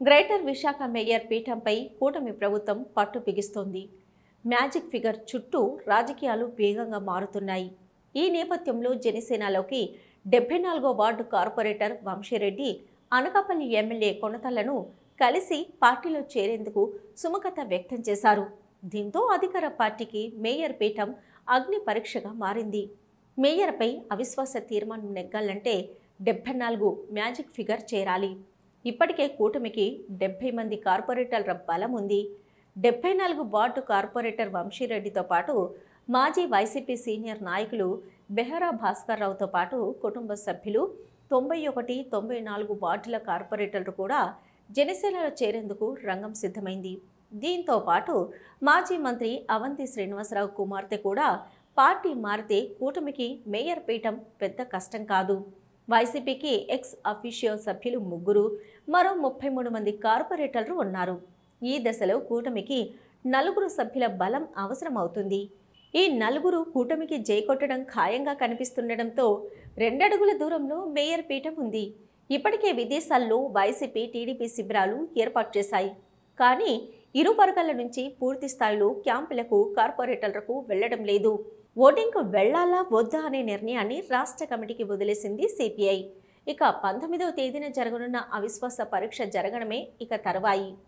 Greater Visakha mayor పీఠంపై కూటమి ప్రభుత్వం పట్టు బిగిస్తోంది. మ్యాజిక్ ఫిగర్ చుట్టూ రాజకీయాలు వేగంగా మారుతున్నాయి. ఈ నేపథ్యంలో జనసేనలోకి డెబ్బై నాలుగో ward corporator Vamshi Reddy Anakapalli MLA కొనతలను కలిసి పార్టీలో చేరేందుకు సుముఖత వ్యక్తం చేశారు. దీంతో అధికార పార్టీకి మేయర్ పీఠం అగ్ని పరీక్షగా మారింది. మేయర్పై అవిశ్వాస తీర్మానం నెగ్గాలంటే డెబ్బై నాలుగు మ్యాజిక్ ఫిగర్ చేరాలి. ఇప్పటికే కూటమికి డెబ్బై మంది కార్పొరేటర్ల బలం ఉంది. డెబ్బై నాలుగు వార్డు కార్పొరేటర్ వంశీరెడ్డితో పాటు మాజీ వైసీపీ సీనియర్ నాయకులు బెహరా భాస్కర్ రావుతో పాటు కుటుంబ సభ్యులు తొంభై ఒకటి తొంభై నాలుగు వార్డుల కార్పొరేటర్లు కూడా జనసేనలో చేరేందుకు రంగం సిద్ధమైంది. దీంతో పాటు మాజీ మంత్రి అవంతి శ్రీనివాసరావు కుమార్తె కూడా పార్టీ మారితే కూటమికి మేయర్ పీఠం పెద్ద కష్టం కాదు. వైసీపీకి ఎక్స్ అఫీషియో సభ్యులు ముగ్గురు మరో ముప్పై మూడు మంది కార్పొరేటర్లు ఉన్నారు. ఈ దశలో కూటమికి నలుగురు సభ్యుల బలం అవసరమవుతుంది. ఈ నలుగురు కూటమికి జైకొట్టడం ఖాయంగా కనిపిస్తుండటంతో రెండడుగుల దూరంలో మేయర్ పీఠం ఉంది. ఇప్పటికే విదేశాల్లో వైసీపీ టీడీపీ శిబిరాలు ఏర్పాటు చేశాయి. కానీ ఇరు వర్గాల నుంచి పూర్తి స్థాయిలో క్యాంపులకు కార్పొరేటర్లకు వెళ్ళడం లేదు. ఓటింగ్కు వెళ్ళాలా వద్దా అనే నిర్ణయాన్ని రాష్ట్ర కమిటీకి వదిలేసింది సిపిఐ. ఇక పంతొమ్మిదవ తేదీన జరగనున్న అవిశ్వాస పరీక్ష జరగడమే ఇక తర్వాయి.